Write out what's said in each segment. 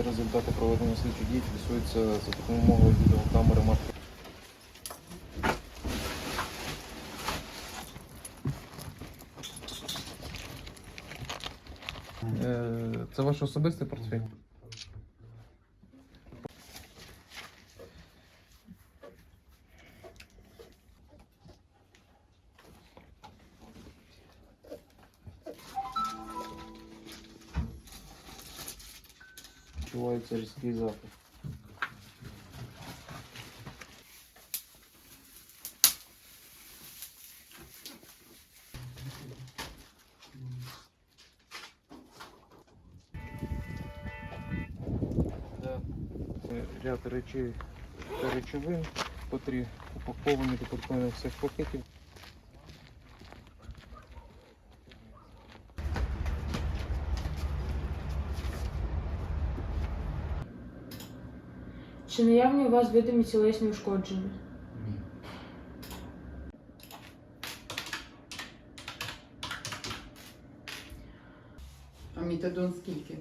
Встановити результати проведення слідчих дій фіксуються за допомогою відеокамери марки. Е, Це ваш особистий портфель? Відчувається різкий запах. Ряд речей та речовин, котрі упаковані до портфельних всіх пакетів. Чи наявні у вас видимі тілесні ушкодження? А метадон скільки?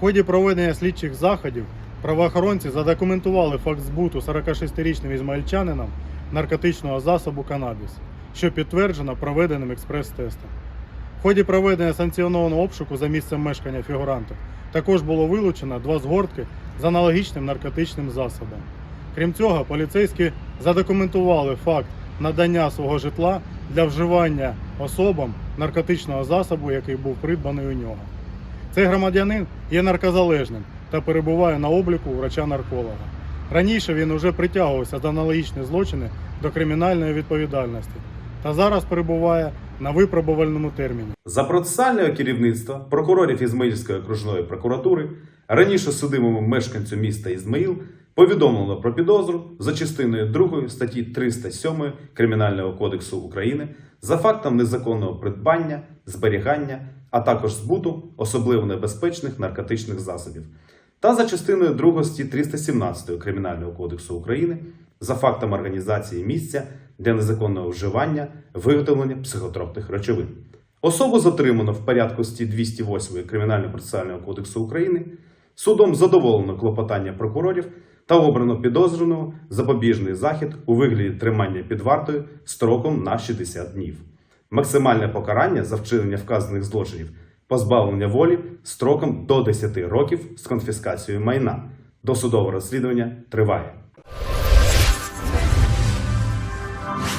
В ході проведення слідчих заходів правоохоронці задокументували факт збуту 46-річним ізмаїльчанином наркотичного засобу канабіс, що підтверджено проведеним експрес-тестом. В ході проведення санкціонованого обшуку за місцем мешкання фігуранта також було вилучено два згортки з аналогічним наркотичним засобом. Крім цього, поліцейські задокументували факт надання свого житла для вживання особам наркотичного засобу, який був придбаний у нього. Цей громадянин є наркозалежним та перебуває на обліку врача-нарколога. Раніше він уже притягувався за аналогічні злочини до кримінальної відповідальності та зараз перебуває на випробувальному терміні. За процесуального керівництва прокурорів Ізмаїльської окружної прокуратури раніше судимому мешканцю міста Ізмаїл повідомлено про підозру за частиною 2 статті 307 Кримінального кодексу України за фактом незаконного придбання, зберігання, а також збуту особливо небезпечних наркотичних засобів та за частиною 2 статті 317 Кримінального кодексу України за фактом організації місця для незаконного вживання, виготовлення психотропних речовин. Особу затримано в порядку статті 208 Кримінально-процесуального кодексу України. Судом задоволено клопотання прокурорів та обрано підозрюваного запобіжний захід у вигляді тримання під вартою строком на 60 днів. Максимальне покарання за вчинення вказаних злочинів позбавлення волі строком до 10 років з конфіскацією майна. Досудове розслідування триває.